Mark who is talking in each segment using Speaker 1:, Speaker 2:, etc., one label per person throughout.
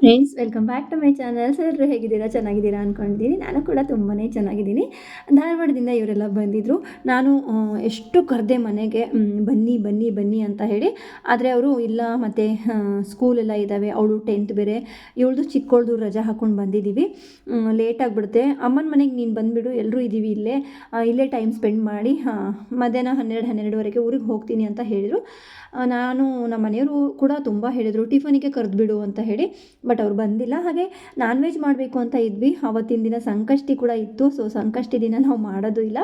Speaker 1: Friends welcome back to my channel ಎಲ್ಲರೂ ಹೇಗಿದ್ದೀರಾ? ಚೆನ್ನಾಗಿದ್ದೀರಾ ಅಂದ್ಕೊಂಡಿದ್ದೀನಿ ನಾನು ಕೂಡ ತುಂಬಾ ಚೆನ್ನಾಗಿದ್ದೀನಿ. ಧಾರವಾಡದಿಂದ ಇವರೆಲ್ಲ ಬಂದಿದ್ದರು ನಾನು ಎಷ್ಟು ಕರೆದೆ ಮನೆಗೆ ಬನ್ನಿ ಬನ್ನಿ ಬನ್ನಿ ಅಂತ ಹೇಳಿ. ಆದರೆ ಅವರು ಇಲ್ಲ, ಮತ್ತು ಸ್ಕೂಲೆಲ್ಲ ಇದ್ದಾವೆ ಅವಳು ಟೆಂತ್ ಬೇರೆ. ಇವಳದು ಚಿಕ್ಕವಳ್ದು ರಜಾ ಹಾಕ್ಕೊಂಡು ಬಂದಿದ್ದೀವಿ ಲೇಟ್ ಆಗಿಬಿಡುತ್ತೆ. ಅಮ್ಮನ ಮನೆಗೆ ನೀನು ಬಂದುಬಿಡು. ಎಲ್ಲರೂ ಇದ್ದೀವಿ ಇಲ್ಲೇ. ಇಲ್ಲೇ ಟೈಮ್ ಸ್ಪೆಂಡ್ ಮಾಡಿ ಮಧ್ಯಾಹ್ನ ಹನ್ನೆರಡು, ಹನ್ನೆರಡುವರೆಗೆ ಊರಿಗೆ ಹೋಗ್ತೀನಿ ಅಂತ ಹೇಳಿದರು. ನಾನು ನಮ್ಮ ಮನೆಯವರು ಕೂಡ ತುಂಬ ಹೇಳಿದರು, ಟಿಫನಿಗೆ ಕರೆದ್ಬಿಡು ಅಂತ ಹೇಳಿ. ಬಟ್ ಅವ್ರು ಬಂದಿಲ್ಲ. ಹಾಗೆ ನಾನ್ ವೆಜ್ ಮಾಡಬೇಕು ಅಂತ ಇದ್ವಿ. ಅವತ್ತಿನ ದಿನ ಸಂಕಷ್ಟಿ ಕೂಡ ಇತ್ತು. ಸೊ ಸಂಕಷ್ಟಿ ದಿನ ನಾವು ಮಾಡೋದು ಇಲ್ಲ.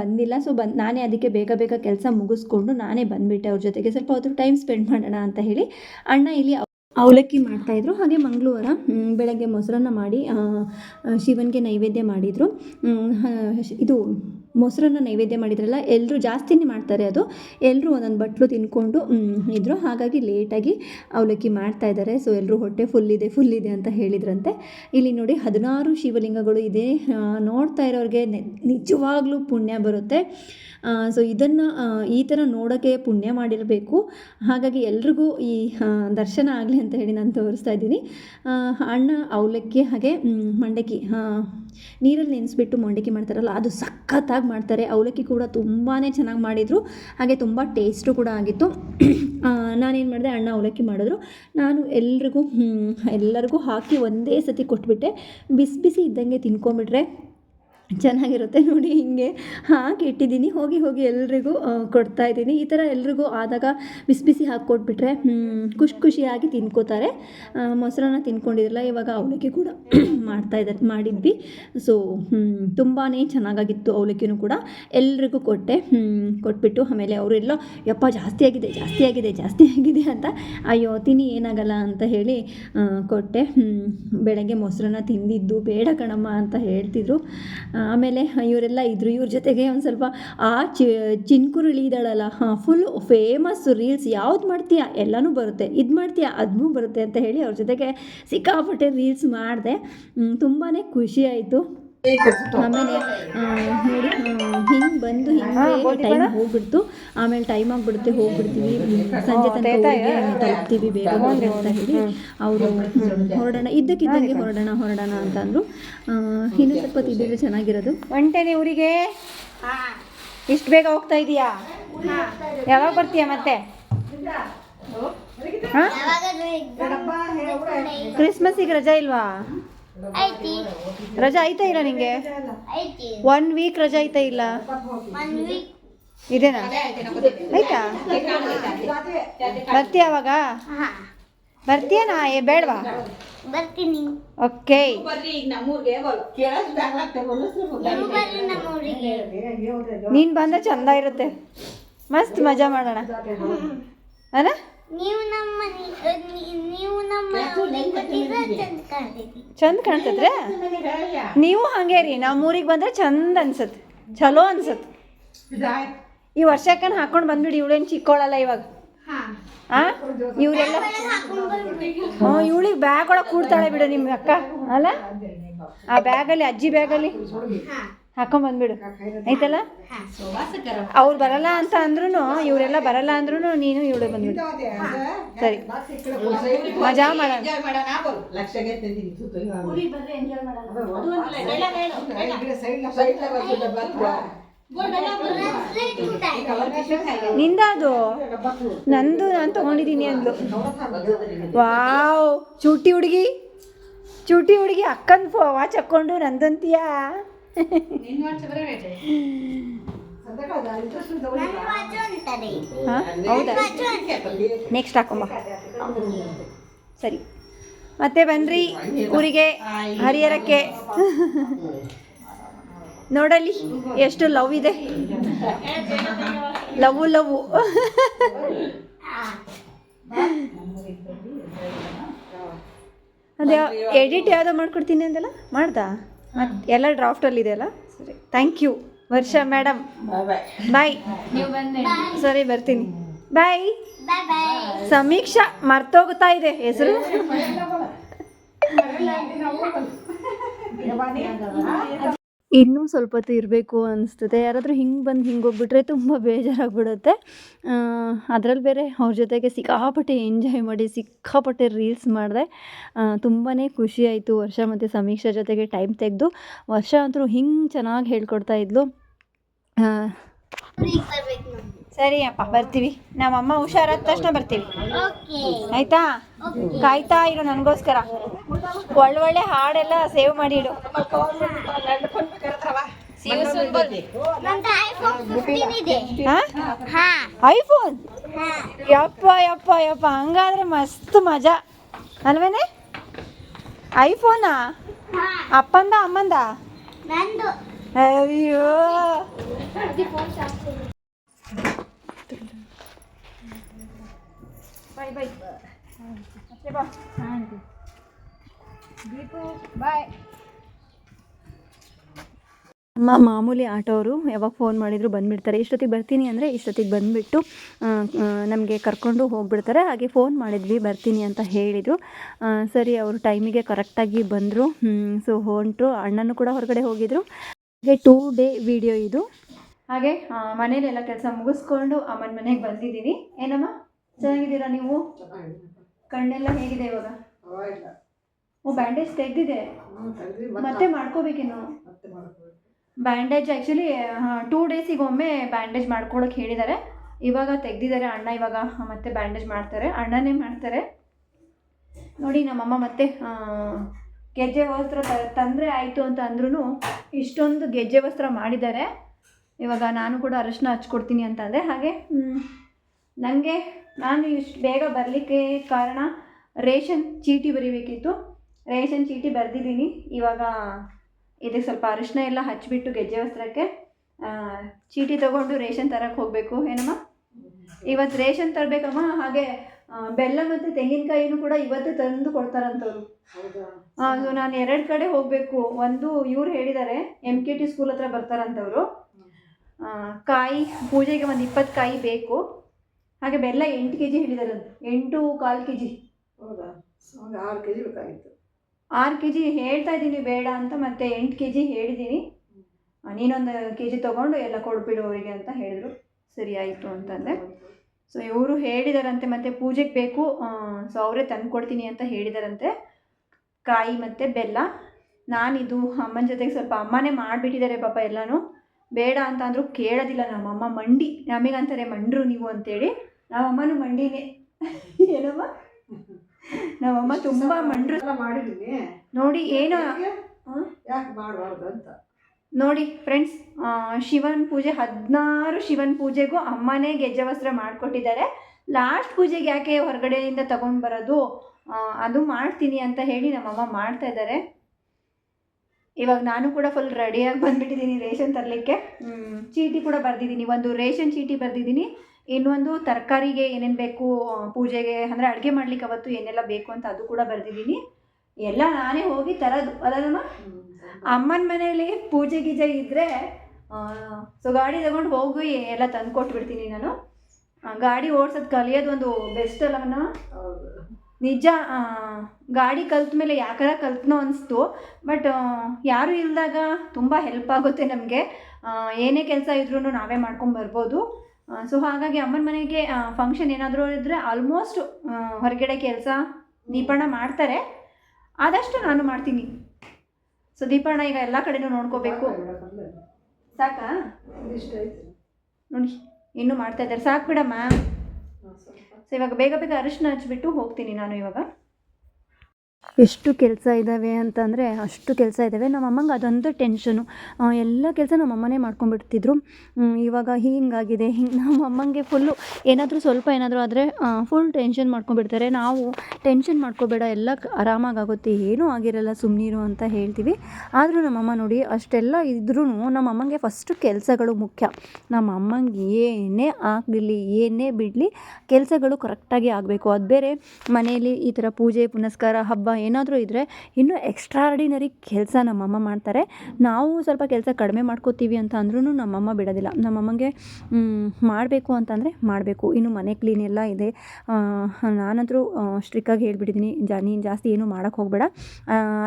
Speaker 1: ಬಂದಿಲ್ಲ. ಸೊ ಬಂದು ನಾನೇ ಅದಕ್ಕೆ ಬೇಗ ಬೇಗ ಕೆಲಸ ಮುಗಿಸ್ಕೊಂಡು ನಾನೇ ಬಂದುಬಿಟ್ಟೆ ಅವ್ರ ಜೊತೆಗೆ. ಸ್ವಲ್ಪ ಹೊತ್ತು ಟೈಮ್ ಸ್ಪೆಂಡ್ ಮಾಡೋಣ ಅಂತ ಹೇಳಿ ಅಣ್ಣ ಇಲ್ಲಿ ಅವಲಕ್ಕಿ ಮಾಡ್ತಾಯಿದ್ರು ಹಾಗೆ ಮಂಗಳವಾರ ಬೆಳಗ್ಗೆ ಮೊಸರನ್ನ ಮಾಡಿ ಶಿವನಿಗೆ ನೈವೇದ್ಯ ಮಾಡಿದರು. ಇದು ಮೊಸರನ್ನ ನೈವೇದ್ಯ ಮಾಡಿದ್ರಲ್ಲ ಎಲ್ಲರೂ ಜಾಸ್ತಿನೇ ಮಾಡ್ತಾರೆ ಅದು. ಎಲ್ಲರೂ ಒಂದೊಂದು ಬಟ್ಲು ತಿನ್ಕೊಂಡು ಇದ್ರು. ಹಾಗಾಗಿ ಲೇಟಾಗಿ ಅವಲಕ್ಕಿ ಮಾಡ್ತಾ ಇದ್ದಾರೆ ಸೊ ಎಲ್ಲರೂ ಹೊಟ್ಟೆ ಫುಲ್ ಇದೆ ಫುಲ್ ಇದೆ ಅಂತ ಹೇಳಿದ್ರಂತೆ. ಇಲ್ಲಿ ನೋಡಿ ಹದಿನಾರು ಶಿವಲಿಂಗಗಳು ಇದೆ. ನೋಡ್ತಾ ಇರೋರಿಗೆ ನಿಜವಾಗ್ಲೂ ಪುಣ್ಯ ಬರುತ್ತೆ. ಸೊ ಇದನ್ನು ಈ ಥರ ನೋಡೋಕ್ಕೆ ಪುಣ್ಯ ಮಾಡಿರಬೇಕು. ಹಾಗಾಗಿ ಎಲ್ರಿಗೂ ಈ ದರ್ಶನ ಆಗಲಿ ಅಂತ ಹೇಳಿ ನಾನು ತೋರಿಸ್ತಾ ಇದ್ದೀನಿ. ಅಣ್ಣ ಅವಲಕ್ಕಿ ಹಾಗೆ ಮಂಡಕ್ಕಿ ನೀರಲ್ಲಿ ನೆನೆಸ್ಬಿಟ್ಟು ಮಂಡಕ್ಕಿ ಮಾಡ್ತಾರಲ್ಲ, ಅದು ಸಖತ್ತಾಗಿ ಮಾಡ್ತಾರೆ. ಅವಲಕ್ಕಿ ಕೂಡ ತುಂಬಾ ಚೆನ್ನಾಗಿ ಮಾಡಿದರು. ಹಾಗೆ ತುಂಬ ಟೇಸ್ಟು ಕೂಡ ಆಗಿತ್ತು. ನಾನೇನು ಮಾಡಿದೆ ಅಣ್ಣ ಅವಲಕ್ಕಿ ಮಾಡಿದ್ರು. ನಾನು ಎಲ್ರಿಗೂ ಎಲ್ಲರಿಗೂ ಹಾಕಿ ಒಂದೇ ಸತಿ ಕೊಟ್ಬಿಟ್ಟೆ. ಬಿಸಿ ಬಿಸಿ ಇದ್ದಂಗೆ ತಿನ್ಕೊಂಬಿಟ್ರೆ ಚೆನ್ನಾಗಿರುತ್ತೆ ನೋಡಿ ಹಿಂಗೆ ಹಾಕಿ ಇಟ್ಟಿದ್ದೀನಿ. ಹೋಗಿ ಹೋಗಿ ಎಲ್ರಿಗೂ ಆ, ಕೊಡ್ತಾ ಇದ್ದೀನಿ. ಈ ಥರ ಎಲ್ರಿಗೂ ಆದಾಗ ಬಿಸಿ ಬಿಸಿ ಹಾಕಿ ಕೊಟ್ಬಿಟ್ರೆ ಖುಷಿ ಖುಷಿಯಾಗಿ ತಿನ್ಕೋತಾರೆ. ಮೊಸರನ್ನ ತಿನ್ಕೊಂಡಿದ್ರಲ್ಲ ಇವಾಗ ಅವಲಕ್ಕಿ ಕೂಡ ಮಾಡ್ತಾ ಇದ್ದಾರೆ ಮಾಡಿದ್ವಿ. ಸೊ ತುಂಬಾ ಚೆನ್ನಾಗಾಗಿತ್ತು ಅವಲಕ್ಕಿನೂ ಕೂಡ. ಎಲ್ರಿಗೂ ಕೊಟ್ಟೆ ಕೊಟ್ಬಿಟ್ಟು ಆಮೇಲೆ ಅವರೆಲ್ಲ ಯಪ್ಪ ಜಾಸ್ತಿ ಆಗಿದೆ ಜಾಸ್ತಿ ಆಗಿದೆ ಜಾಸ್ತಿ ಆಗಿದೆ ಅಂತ ಅಯ್ಯೋ ತಿನ್ನಿ ಏನಾಗಲ್ಲ ಅಂತ ಹೇಳಿ ಕೊಟ್ಟೆ. ಬೆಳಗ್ಗೆ ಮೊಸರನ್ನ ತಿಂದಿದ್ದು ಬೇಡ ಕಣಮ್ಮ ಅಂತ ಹೇಳ್ತಿದ್ರು. ಆಮೇಲೆ ಇವರೆಲ್ಲ ಇದ್ರು. ಇವ್ರ ಜೊತೆಗೆ ಒಂದು ಸ್ವಲ್ಪ ಆ ಚಿ ಚಿನ್ಕುರುಳಿ ಇದ್ದಾಳಲ್ಲ ಹಾಂ ಫುಲ್ ಫೇಮಸ್ ರೀಲ್ಸ್ ಯಾವ್ದು ಮಾಡ್ತೀಯಾ? ಎಲ್ಲನೂ ಬರುತ್ತೆ. ಇದು ಮಾಡ್ತೀಯಾ? ಅದನ್ನೂ ಬರುತ್ತೆ ಅಂತ ಹೇಳಿ ಅವ್ರ ಜೊತೆಗೆ ಸಿಕ್ಕಾಪಟ್ಟೆ ರೀಲ್ಸ್ ಮಾಡಿದೆ. ತುಂಬಾ ಖುಷಿಯಾಯಿತು ಆಮೇಲೆ ನೋಡಿ ಹಿಂಗೆ ಬಂದು ಹಿಂಗೆ ಟೈಮ್ ಹೋಗ್ಬಿಡ್ತು. ಆಮೇಲೆ ಟೈಮ್ ಆಗಿಬಿಡುತ್ತೆ ಹೋಗ್ಬಿಡ್ತೀವಿ. ಸಂಜೆ ತನಕ ತಲುಪ್ತೀವಿ ಬೇಗ ಅಂತ ಹೇಳಿ ಅವರು ಹೊರಡೋಣ. ಇದ್ದಕ್ಕಿದ್ದಂಗೆ ಹೊರಡೋಣ ಹೊರಡೋಣ ಅಂತಂದರು. ಇನ್ನೂ ಸ್ವಲ್ಪ ತಿದ್ದಿದ್ರೆ ಚೆನ್ನಾಗಿರೋದು.
Speaker 2: ಒಂಟೇನೆ ಊರಿಗೆ? ಇಷ್ಟು ಬೇಗ ಹೋಗ್ತಾ ಇದೀಯಾ? ಯಾವಾಗ ಬರ್ತೀಯ ಮತ್ತೆ? ಕ್ರಿಸ್ಮಸ್ ಕ್ರಿಸ್ಮಸ್ಸಿಗೆ ರಜಾ ಇಲ್ವಾ?
Speaker 3: ಐತಿ.
Speaker 2: ರಜಾ ಐತಾ ಇಲ್ಲ ನಿಂಗೆ?
Speaker 3: ಐತಿ.
Speaker 2: ಒನ್ ವೀಕ್ ರಜಾ ಐತಾ ಇಲ್ಲ?
Speaker 3: ಒನ್ ವೀಕ್
Speaker 2: ಇದೇನಾ? ಆಯ್ತಾ ಬರ್ತೀಯ ಅವಾಗ?
Speaker 3: ಹಾ.
Speaker 2: ಬರ್ತೀಯ ನಾ ಏ ಬೇಡವಾ?
Speaker 3: ಬರ್ತೀನಿ.
Speaker 2: ಓಕೆ. ನೀನು ಬಂದ್ರೆ ಚಂದ ಇರುತ್ತೆ. ಮಸ್ತ್ ಮಜಾ ಮಾಡೋಣ. ಅಲ್ಲ
Speaker 3: ನೀವು ನಮ್ಮ ನೀವು ನಮ್ಮ ಚಂದ ಕಾಣ್ತದ್ರ
Speaker 2: ಚಂದ ಕಾಣ್ತದ್ರೆ ನೀವು ಹಂಗೆ ರೀ ನಮ್ಮ ಊರಿಗೆ ಬಂದ್ರೆ ಚಂದ ಅನ್ಸತ್ ಚಲೋ ಅನ್ಸತ್ ಈ ವರ್ಷಕ್ಕೆ ಹಾಕೊಂಡು ಬಂದ್ಬಿಡಿ ಇವಳೇನು ಚಿಕ್ಕೋಳಲ್ಲ ಇವಾಗ?
Speaker 3: ಹಾ.
Speaker 2: ಆ? ಇವರೆಲ್ಲ ಹ್ಞೂ ಇವಳಿಗೆ ಬ್ಯಾಗ್ ಒಳಗೆ ಕೂಡ್ತಾಳೆ ಬಿಡು ನಿಮ್ಮ ಅಕ್ಕ ಅಲ್ಲ? ಆ ಬ್ಯಾಗಲ್ಲಿ ಅಜ್ಜಿ ಬ್ಯಾಗಲ್ಲಿ?
Speaker 3: ಹಾ
Speaker 2: ಐತಲ್ಲ ಅವ್ರು ಬರಲ್ಲ ಅಂತ ಅಂದ್ರೂ ಇವರೆಲ್ಲ ಬರಲ್ಲ ಅಂದ್ರೂ ನೀನು ಇವಳು ಬಂದ್ಬಿಡು. ಸರಿ. ಮಜಾ ಮಾಡೋಣ ನಿಂದ ಅದು ನಂದು ನಾನು ತಗೊಂಡಿದ್ದೀನಿ ಅಂದ್ಲು. ವಾವ್. ಚೂಟಿ ಹುಡುಗಿ? ಚೂಟಿ ಹುಡುಗಿ ಅಕ್ಕನ ವಾಚ್ ಹಾಕ್ಕೊಂಡು ನಂದಂತೀಯಾ? ಹೌದಾ? ನೆಕ್ಸ್ಟ್ ಹಾಕೊಂಬ ಸರಿ. ಮತ್ತೆ ಬನ್ರಿ ಊರಿಗೆ ಹರಿಹರಕ್ಕೆ. ನೋಡಲಿ ಎಷ್ಟು ಲವ್ ಇದೆ. Love love. ಅದೇ ಎಡಿಟ್ ಯಾವುದೋ ಮಾಡ್ಕೊಡ್ತೀನಿ ಅಂದಲ್ಲ? ಮಾಡ್ದಾ? ಮತ್ತು ಎಲ್ಲ ಡ್ರಾಫ್ಟಲ್ಲಿ ಇದೆಯಲ್ಲ ಸರಿ. Thank you Varsha madam bye ಸರಿ ಬರ್ತೀನಿ. ಬಾಯ್ ಸಮೀಕ್ಷಾ ಮರ್ತೋಗ್ತಾ ಇದೆ ಹೆಸರು?
Speaker 1: ಇನ್ನೂ ಸ್ವಲ್ಪ ಹೊತ್ತು ಇರಬೇಕು ಅನಿಸ್ತದೆ. ಯಾರಾದರೂ ಹಿಂಗೆ ಬಂದು ಹಿಂಗೆ ಹೋಗ್ಬಿಟ್ರೆ ತುಂಬ ಬೇಜಾರಾಗ್ಬಿಡುತ್ತೆ. ಅದ್ರಲ್ಲಿ ಬೇರೆ ಅವ್ರ ಜೊತೆಗೆ ಸಿಕ್ಕಾಪಟ್ಟೆ ಎಂಜಾಯ್ ಮಾಡಿ, ಸಿಕ್ಕಾಪಟ್ಟೆ ರೀಲ್ಸ್ ಮಾಡಿದೆ. ತುಂಬಾ ಖುಷಿ ಆಯಿತು ವರ್ಷ ಮತ್ತು ಸಮೀಕ್ಷಾ ಜೊತೆಗೆ ಟೈಮ್ ತೆಗೆದು. ವರ್ಷ ಅಂತೂ ಹಿಂಗೆ ಚೆನ್ನಾಗಿ ಹೇಳ್ಕೊಡ್ತಾ ಇದ್ಲು.
Speaker 2: ಸರಿ ಅಪ್ಪ, ಬರ್ತೀವಿ. ನಮ್ಮಮ್ಮ ಹುಷಾರಾದ ತಕ್ಷಣ ಬರ್ತೀವಿ. ಆಯ್ತಾ? ಕಾಯ್ತಾ ಇರು ನನಗೋಸ್ಕರ. ಒಳ್ಳೊಳ್ಳೆ ಹಾಡೆಲ್ಲ ಸೇವ್ ಮಾಡಿ ಇಡು.
Speaker 3: ಐಫೋನ್ ಫಿಫ್ಟೀನ್ ಇದೆ.
Speaker 2: ಹಾ?
Speaker 3: ಹಾ.
Speaker 2: ಐಫೋನ್ ಯಪ್ಪ ಯಪ್ಪ ಯಪ್ಪ. ಹಂಗಾದ್ರೆ ಮಸ್ತ್ ಮಜಾ. ಅಲ್ವೇನೆ? ಐಫೋನಾ
Speaker 3: ಹಾ.
Speaker 2: ಅಪ್ಪಂದ ಅಮ್ಮಂದ?
Speaker 3: ನಂದು.
Speaker 2: ಅಯ್ಯೋ. ಬಾಯ್ ಬಾಯ್ ಬಾಯ್.
Speaker 1: ನಮ್ಮ ಮಾಮೂಲಿ ಆಟೋರು ಯಾವಾಗ ಫೋನ್ ಮಾಡಿದ್ರು ಬಂದ್ಬಿಡ್ತಾರೆ. ಇಷ್ಟೊತ್ತಿಗೆ ಬರ್ತೀನಿ ಅಂದರೆ ಇಷ್ಟೊತ್ತಿಗೆ ಬಂದುಬಿಟ್ಟು ನಮಗೆ ಕರ್ಕೊಂಡು ಹೋಗ್ಬಿಡ್ತಾರೆ. ಹಾಗೆ ಫೋನ್ ಮಾಡಿದ್ವಿ ಬರ್ತೀನಿ ಅಂತ ಹೇಳಿದರು. ಸರಿ ಅವರು ಟೈಮಿಗೆ ಕರೆಕ್ಟಾಗಿ ಬಂದರು. ಸೊ ಹೊಂಟರು ಅಣ್ಣನೂ ಕೂಡ ಹೊರಗಡೆ ಹೋಗಿದ್ರು. ಹಾಗೆ ಟೂ ಡೇ ವಿಡಿಯೋ ಇದು.
Speaker 2: ಹಾಗೆ ಮನೇಲೆಲ್ಲ ಕೆಲಸ ಮುಗಿಸ್ಕೊಂಡು ಅಮ್ಮನ ಮನೆಗೆ ಬಂದಿದ್ದೀನಿ. ಏನಮ್ಮ? ಚೆನ್ನಾಗಿದ್ದೀರಾ ನೀವು? ಕಣ್ಣೆಲ್ಲ ಹೇಗಿದೆ ಇವಾಗ? ಓ ಬ್ಯಾಂಡೇಜ್ ತೆಗ್ದಿದೆ. ಮತ್ತೆ? ಮಾಡ್ಕೋಬೇಕೇನು ಬ್ಯಾಂಡೇಜ್ ಆ್ಯಕ್ಚುಲಿ ಟೂ ಡೇಸಿಗೆ ಒಮ್ಮೆ ಬ್ಯಾಂಡೇಜ್ ಮಾಡ್ಕೊಳಕ್ಕೆ ಹೇಳಿದ್ದಾರೆ ಇವಾಗ ತೆಗ್ದಿದ್ದಾರೆ ಅಣ್ಣ ಇವಾಗ ಮತ್ತೆ ಬ್ಯಾಂಡೇಜ್ ಮಾಡ್ತಾರೆ. ಅಣ್ಣನೇ ಮಾಡ್ತಾರೆ. ನೋಡಿ ನಮ್ಮಮ್ಮ ಮತ್ತೆ ಗೆಜ್ಜೆ ವಸ್ತ್ರ ತ- ತಂದರೆ ಆಯಿತು ಅಂತ ಅಂದ್ರೂ ಇಷ್ಟೊಂದು ಗೆಜ್ಜೆ ವಸ್ತ್ರ ಮಾಡಿದ್ದಾರೆ. ಇವಾಗ ನಾನು ಕೂಡ ಅರಶಿನ ಹಚ್ಕೊಡ್ತೀನಿ ಅಂತಂದೆ ಹಾಗೆ ನನಗೆ ನಾನು ಇಷ್ಟು ಬೇಗ ಬರಲಿಕ್ಕೆ ಕಾರಣ ರೇಷನ್ ಚೀಟಿ ಬರೀಬೇಕಿತ್ತು. ರೇಷನ್ ಚೀಟಿ ಬರೆದಿದ್ದೀನಿ. ಇವಾಗ ಇದಕ್ಕೆ ಸ್ವಲ್ಪ ಅರಿಶಿನ ಎಲ್ಲ ಹಚ್ಚಿಬಿಟ್ಟು ಗೆಜ್ಜೆ ವಸ್ತ್ರಕ್ಕೆ ಚೀಟಿ ತಗೊಂಡು ರೇಷನ್ ತರಕ್ಕೆ ಹೋಗಬೇಕು, ಏನಮ್ಮ? ಇವತ್ತು ರೇಷನ್ ತರಬೇಕಮ್ಮ, ಹಾಗೆ ಬೆಲ್ಲ ಮತ್ತು ತೆಂಗಿನಕಾಯಿನೂ ಕೂಡ ಇವತ್ತೇ ತಂದು ಕೊಡ್ತಾರಂತವ್ರು. ಅದು ನಾನು ಎರಡು ಕಡೆ ಹೋಗಬೇಕು. ಒಂದು ಇವ್ರು ಹೇಳಿದ್ದಾರೆ ಎಂ ಕೆ ಟಿ ಸ್ಕೂಲ್ ಹತ್ರ ಬರ್ತಾರಂತವರು. ಕಾಯಿ, ಪೂಜೆಗೆ ಒಂದು ಇಪ್ಪತ್ತು ಕಾಯಿ ಬೇಕು. ಹಾಗೆ ಬೆಲ್ಲ ಎಂಟು ಕೆ ಜಿ ಹೇಳಿದ್ದಾರೆ ಎಂಟು ಕಾಲು ಕೆ ಜಿ
Speaker 4: ಹೌದಾ ಆರು ಕೆ ಜಿ ಬೇಕಾಗಿತ್ತು.
Speaker 2: ಆರು ಕೆ ಜಿ ಹೇಳ್ತಾ ಇದ್ದೀನಿ ಬೇಡ ಅಂತ ಮತ್ತೆ ಎಂಟು ಕೆ ಜಿ ಹೇಳಿದ್ದೀನಿ ನೀನೊಂದು ಕೆ ಜಿ ತೊಗೊಂಡು ಎಲ್ಲ ಕೊಡ್ಬಿಡು ಅವರಿಗೆ ಅಂತ ಹೇಳಿದ್ರು. ಸರಿ ಆಯಿತು ಅಂತಂದೆ. ಸೊ ಇವರು ಹೇಳಿದಾರಂತೆ ಮತ್ತೆ ಪೂಜೆಗೆ ಬೇಕು. ಸೊ ಅವರೇ ತಂದು ಕೊಡ್ತೀನಿ ಅಂತ ಹೇಳಿದಾರಂತೆ. ಕಾಯಿ ಮತ್ತು ಬೆಲ್ಲ. ನಾನಿದು ಅಮ್ಮನ ಜೊತೆಗೆ ಸ್ವಲ್ಪ ಅಮ್ಮನೇ ಮಾಡಿಬಿಟ್ಟಿದ್ದಾರೆ ಪಾಪ ಎಲ್ಲನೂ. ಬೇಡ ಅಂತ ಅಂದರೂ ಕೇಳೋದಿಲ್ಲ ನಮ್ಮಮ್ಮ ಮಂಡಿ. ನಮಗಂತಾರೆ ಮಂಡ್ರು ನೀವು ಅಂತೇಳಿ. ನಮ್ಮಮ್ಮನೂ ಮಂಡಿನೇ. ಏನಮ್ಮ? ನಮ್ಮಮ್ಮ ತುಂಬಾ ಮಂಡ್ರು
Speaker 4: ಮಾಡಿದ್ದೀನಿ.
Speaker 2: ನೋಡಿ ಏನು
Speaker 4: ಯಾಕೆ? ಮಾಡಬಾರ್ದು ಅಂತ.
Speaker 2: ನೋಡಿ ಫ್ರೆಂಡ್ಸ್ ಶಿವನ್ ಪೂಜೆ ಹದಿನಾರು ಶಿವನ್ ಪೂಜೆಗೂ ಅಮ್ಮನೇ ಗೆಜ್ಜೆ ವಸ್ತ್ರ ಮಾಡಿಕೊಟ್ಟಿದ್ದಾರೆ. ಲಾಸ್ಟ್ ಪೂಜೆಗೆ ಯಾಕೆ ಹೊರಗಡೆಯಿಂದ ತಗೊಂಡು ಬರೋದು? ಅದು ಮಾಡ್ತೀನಿ ಅಂತ ಹೇಳಿ ನಮ್ಮಮ್ಮ ಮಾಡ್ತಾ ಇದ್ದಾರೆ. ಇವಾಗ ನಾನು ಕೂಡ ಫುಲ್ ರೆಡಿಯಾಗಿ ಬಂದುಬಿಟ್ಟಿದ್ದೀನಿ ರೇಷನ್ ತರಲಿಕ್ಕೆ. ಚೀಟಿ ಕೂಡ ಬರೆದಿದ್ದೀನಿ. ಒಂದು ರೇಷನ್ ಚೀಟಿ ಬರೆದಿದ್ದೀನಿ. ಇನ್ನೊಂದು ತರಕಾರಿಗೆ ಏನೇನು ಬೇಕು ಪೂಜೆಗೆ ಅಂದರೆ ಅಡುಗೆ ಮಾಡ್ಲಿಕ್ಕೆ ಅವತ್ತು ಏನೆಲ್ಲ ಬೇಕು ಅಂತ ಅದು ಕೂಡ ಬರೆದಿದ್ದೀನಿ. ಎಲ್ಲ ನಾನೇ ಹೋಗಿ ತರೋದು. ಅಲ್ಲಮ್ಮ? ಅಮ್ಮನ ಮನೆಯಲ್ಲಿ ಪೂಜೆ ಗೀಜೆ ಇದ್ದರೆ ಸೊ ಗಾಡಿ ತಗೊಂಡು ಹೋಗಿ ಎಲ್ಲ ತಂದು ಕೊಟ್ಬಿಡ್ತೀನಿ ನಾನು. ಗಾಡಿ ಓಡ್ಸೋದು ಕಲಿಯೋದು ಒಂದು ಬೆಸ್ಟ್ ಅಲ್ಲವನ್ನ ನಿಜ ಗಾಡಿ ಕಲ್ತ ಮೇಲೆ ಯಾಕಾರ ಕಲ್ತನೋ ಅನಿಸ್ತು. ಬಟ್ ಯಾರೂ ಇಲ್ಲದಾಗ ತುಂಬ ಹೆಲ್ಪ್ ಆಗುತ್ತೆ ನಮಗೆ. ಏನೇ ಕೆಲಸ ಇದ್ರೂ ನಾವೇ ಮಾಡ್ಕೊಂಡು ಬರ್ಬೋದು. ಸೊ ಹಾಗಾಗಿ ಅಮ್ಮನ ಮನೆಗೆ ಫಂಕ್ಷನ್ ಏನಾದರೂ ಇದ್ದರೆ ಆಲ್ಮೋಸ್ಟ್ ಹೊರಗಡೆ ಕೆಲಸ ದೀಪಣ್ಣ ಮಾಡ್ತಾರೆ. ಆದಷ್ಟು ನಾನು ಮಾಡ್ತೀನಿ. ಸೊ ದೀಪಣ್ಣ ಈಗ ಎಲ್ಲ ಕಡೆನೂ ನೋಡ್ಕೋಬೇಕು. ಸಾಕಾ? ನೋಡಿ, ಇನ್ನೂ ಮಾಡ್ತಾ ಇದ್ದಾರೆ. ಸಾಕು ಬಿಡಮ್ಮ. ಸೊ ಇವಾಗ ಬೇಗ ಬೇಗ ಅರಿಶಿನ ಹಚ್ಬಿಟ್ಟು ಹೋಗ್ತೀನಿ ನಾನು ಇವಾಗ.
Speaker 1: ಎಷ್ಟು ಕೆಲಸ ಇದ್ದಾವೆ ಅಂತಂದರೆ ಅಷ್ಟು ಕೆಲಸ ಇದ್ದಾವೆ ನಮ್ಮ ಅಮ್ಮಂಗೆ ಅದೊಂದು ಟೆನ್ಷನು ಎಲ್ಲ ಕೆಲಸ ನಮ್ಮಮ್ಮನೇ ಮಾಡ್ಕೊಂಡ್ಬಿಡ್ತಿದ್ರು. ಇವಾಗ ಹಿಂಗಾಗಿದೆ. ಹಿಂಗೆ ನಮ್ಮ ಅಮ್ಮಂಗೆ ಫುಲ್ಲು ಏನಾದರೂ ಸ್ವಲ್ಪ ಏನಾದರೂ ಆದರೆ ಫುಲ್ ಟೆನ್ಷನ್ ಮಾಡ್ಕೊಂಡ್ಬಿಡ್ತಾರೆ. ನಾವು ಟೆನ್ಷನ್ ಮಾಡ್ಕೋಬೇಡ, ಎಲ್ಲ ಆರಾಮಾಗುತ್ತೆ ಏನೂ ಆಗಿರಲ್ಲ ಸುಮ್ಮನಿರು ಅಂತ ಹೇಳ್ತೀವಿ. ಆದರೂ ನಮ್ಮಮ್ಮ ನೋಡಿ, ಅಷ್ಟೆಲ್ಲ ಇದ್ರೂ ನಮ್ಮ ಅಮ್ಮಂಗೆ ಫಸ್ಟು ಕೆಲಸಗಳು ಮುಖ್ಯ. ನಮ್ಮ ಅಮ್ಮಂಗೆ ಏನೇ ಆಗಲಿ, ಏನೇ ಬಿಡಲಿ, ಕೆಲಸಗಳು ಕರೆಕ್ಟಾಗಿ ಆಗಬೇಕು. ಅದು ಬೇರೆ ಮನೆಯಲ್ಲಿ ಈ ಥರ ಪೂಜೆ, ಪುನಸ್ಕಾರ, ಹಬ್ಬ ಏನಾದರೂ ಇದ್ದರೆ ಇನ್ನೂ ಎಕ್ಸ್ಟ್ರಾರ್ಡಿನರಿ ಕೆಲಸ ನಮ್ಮಮ್ಮ ಮಾಡ್ತಾರೆ. ನಾವು ಸ್ವಲ್ಪ ಕೆಲಸ ಕಡಿಮೆ ಮಾಡ್ಕೋತೀವಿ ಅಂತ ಅಂದ್ರೂ ನಮ್ಮಮ್ಮ ಬಿಡೋದಿಲ್ಲ. ನಮ್ಮಮ್ಮಗೆ ಮಾಡಬೇಕು ಅಂತಂದರೆ ಮಾಡಬೇಕು. ಇನ್ನು ಮನೆ ಕ್ಲೀನ್ ಎಲ್ಲ ಇದೆ. ನಾನಂತರೂ ಸ್ಟ್ರಿಕ್ಕಾಗಿ ಹೇಳ್ಬಿಟ್ಟಿದ್ದೀನಿ ಜಾ, ನೀನು ಜಾಸ್ತಿ ಏನೂ ಮಾಡೋಕ್ಕೆ ಹೋಗಬೇಡ.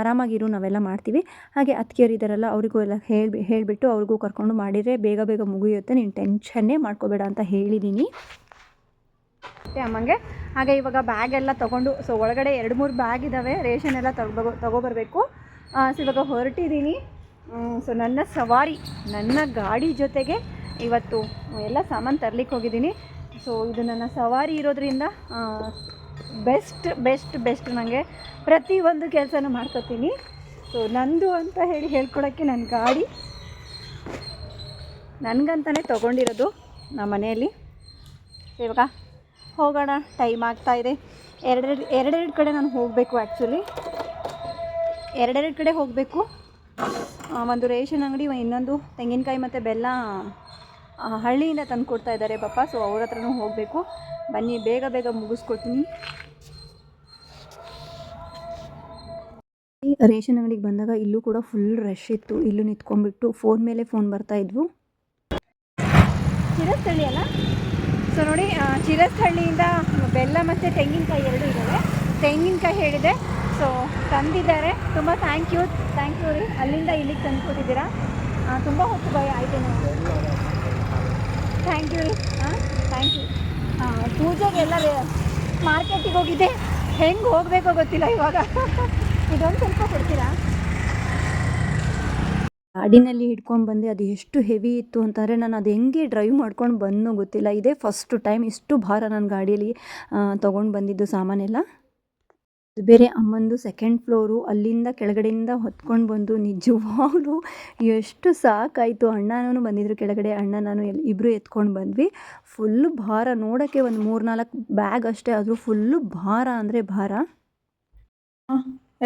Speaker 1: ಆರಾಮಾಗಿರು, ನಾವೆಲ್ಲ ಮಾಡ್ತೀವಿ. ಹಾಗೆ ಅತ್ತಿಗೆಯರು ಇದ್ದಾರಲ್ಲ, ಅವರಿಗೂ ಎಲ್ಲ ಹೇಳಿ ಹೇಳಿಬಿಟ್ಟು ಅವ್ರಿಗೂ ಕರ್ಕೊಂಡು ಮಾಡಿದರೆ ಬೇಗ ಬೇಗ ಮುಗಿಯುತ್ತೆ. ನೀನು ಟೆನ್ಷನ್ನೇ ಮಾಡ್ಕೋಬೇಡ ಅಂತ ಹೇಳಿದ್ದೀನಿ ಅಮ್ಮಂಗೆ. ಹಾಗೆ ಇವಾಗ ಬ್ಯಾಗ್ ಎಲ್ಲ ತೊಗೊಂಡು ಸೊ ಒಳಗಡೆ ಎರಡು ಮೂರು ಬ್ಯಾಗ್ ಇದ್ದಾವೆ ರೇಷನ್ ಎಲ್ಲ ತಗೋ, ತೊಗೊಬರ್ಬೇಕು. ಸೊ ಇವಾಗ ಹೊರಟಿದ್ದೀನಿ. ಸೊ ನನ್ನ ಸವಾರಿ, ನನ್ನ ಗಾಡಿ ಜೊತೆಗೆ ಇವತ್ತು ಎಲ್ಲ ಸಾಮಾನು ತರ್ಲಿಕ್ಕೆ ಹೋಗಿದ್ದೀನಿ. ಸೊ ಇದು ನನ್ನ ಸವಾರಿ ಇರೋದ್ರಿಂದ ಬೆಸ್ಟ್ ಬೆಸ್ಟ್ ಬೆಸ್ಟ್ ನನಗೆ ಪ್ರತಿಯೊಂದು ಕೆಲಸನೂ ಮಾಡ್ಕೋತೀನಿ. ಸೊ ನಂದು ಅಂತ ಹೇಳಿ ಹೇಳ್ಕೊಳಕ್ಕೆ ನನ್ನ ಗಾಡಿ ನನಗಂತಲೇ ತೊಗೊಂಡಿರೋದು ನಮ್ಮ ಮನೆಯಲ್ಲಿ ಇವಾಗ ಹೋಗೋಣ ಟೈಮ್ ಆಗ್ತಾ ಇದೆ. ಎರಡೆರಡು ಎರಡೆರಡು ಕಡೆ ನಾನು ಹೋಗಬೇಕು ಆ್ಯಕ್ಚುಲಿ ಎರಡೆರಡು ಕಡೆ ಹೋಗಬೇಕು. ಒಂದು ರೇಷನ್ ಅಂಗಡಿ, ಇನ್ನೊಂದು ತೆಂಗಿನಕಾಯಿ ಮತ್ತು ಬೆಲ್ಲ ಹಳ್ಳಿಯಿಂದ ತಂದು ಕೊಡ್ತಾ ಇದ್ದಾರೆ ಪಾಪ ಸೊ ಅವ್ರ ಹತ್ರನೂ ಹೋಗಬೇಕು. ಬನ್ನಿ, ಬೇಗ ಬೇಗ ಮುಗಿಸ್ಕೊಡ್ತೀನಿ. ರೇಷನ್ ಅಂಗಡಿಗೆ ಬಂದಾಗ ಇಲ್ಲೂ ಕೂಡ ಫುಲ್ ರಶ್ ಇತ್ತು. ಇಲ್ಲೂ ನಿಂತ್ಕೊಂಡ್ಬಿಟ್ಟು ಫೋನ್ ಮೇಲೆ ಫೋನ್ ಬರ್ತಾ ಇದ್ವು. ಅಲ್ಲ ಸೊ ನೋಡಿ ಚಿರಸ್ಥಳ್ಳಿಯಿಂದ ಬೆಲ್ಲ ಮತ್ತು ತೆಂಗಿನಕಾಯಿ ಎರಡು ಇದ್ದಾವೆ. ತೆಂಗಿನಕಾಯಿ ಹೇಳಿದೆ. ಸೊ ತಂದಿದ್ದಾರೆ. ತುಂಬ ಥ್ಯಾಂಕ್ ಯು ಥ್ಯಾಂಕ್ ಯು ರೀ. ಅಲ್ಲಿಂದ ಇಲ್ಲಿಗೆ ತಂದು ಕೊಟ್ಟಿದ್ದೀರಾ? ತುಂಬ ಹೊತ್ತು ಭಯ ಆಯಿತು ನಾವು ಥ್ಯಾಂಕ್ ಯು ರೀ. ಹಾಂ ಥ್ಯಾಂಕ್ ಯು ಪೂಜೆಗೆಲ್ಲ ಮಾರ್ಕೆಟಿಗೆ ಹೋಗಿದ್ದೆ. ಹೆಂಗೆ ಹೋಗಬೇಕೋ ಗೊತ್ತಿಲ್ಲ ಇವಾಗ. ಇದೊಂದು ಸ್ವಲ್ಪ ಕೊಡ್ತೀರಾ? ಗಾಡಿನಲ್ಲಿ ಹಿಡ್ಕೊಂಡು ಬಂದೆ. ಅದು ಎಷ್ಟು ಹೆವಿ ಇತ್ತು ಅಂತಾರೆ ನಾನು ಅದು ಹೆಂಗೆ ಡ್ರೈವ್ ಮಾಡ್ಕೊಂಡು ಬಂದು ಗೊತ್ತಿಲ್ಲ. ಇದೇ ಫಸ್ಟ್ ಟೈಮ್ ಇಷ್ಟು ಭಾರ ನನ್ನ ಗಾಡಿಯಲ್ಲಿ ತೊಗೊಂಡು ಬಂದಿದ್ದು ಸಾಮಾನೆಲ್ಲ ಬೇರೆ ಅಮ್ಮಂದು ಸೆಕೆಂಡ್ ಫ್ಲೋರು, ಅಲ್ಲಿಂದ ಕೆಳಗಡೆಯಿಂದ ಹೊತ್ಕೊಂಡು ಬಂದು ನಿಜವಾಗ್ಲೂ ಎಷ್ಟು ಸಾಕಾಯಿತು. ಅಣ್ಣನೂ ಬಂದಿದ್ರು ಕೆಳಗಡೆ, ಅಣ್ಣ ನಾನು ಎಲ್ಲಿ ಇಬ್ಬರು ಎತ್ಕೊಂಡು ಬಂದ್ವಿ. ಫುಲ್ಲು ಭಾರ, ನೋಡೋಕ್ಕೆ ಒಂದು ಮೂರು ನಾಲ್ಕು ಬ್ಯಾಗ್ ಅಷ್ಟೇ, ಆದರೂ ಫುಲ್ಲು ಭಾರ ಅಂದರೆ ಭಾರ.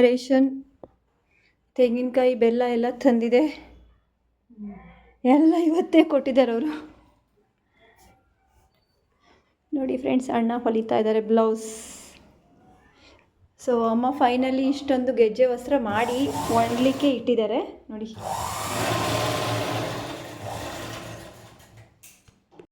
Speaker 1: ರೇಷನ್ ತೆಂಗಿನಕಾಯಿ, ಬೆಲ್ಲ ಎಲ್ಲ ತಂದಿದೆ. ಎಲ್ಲ ಇವತ್ತೇ ಕೊಟ್ಟಿದ್ದಾರೆ ಅವರು. ನೋಡಿ ಫ್ರೆಂಡ್ಸ್ ಅಣ್ಣ ಹೊಲಿತಾ ಇದ್ದಾರೆ ಬ್ಲೌಸ್ ಸೊ ಅಮ್ಮ ಫೈನಲಿ ಇಷ್ಟೊಂದು ಗೆಜ್ಜೆ ವಸ್ತ್ರ ಮಾಡಿ ಒಣಲಿಕ್ಕೆ ಇಟ್ಟಿದ್ದಾರೆ. ನೋಡಿ.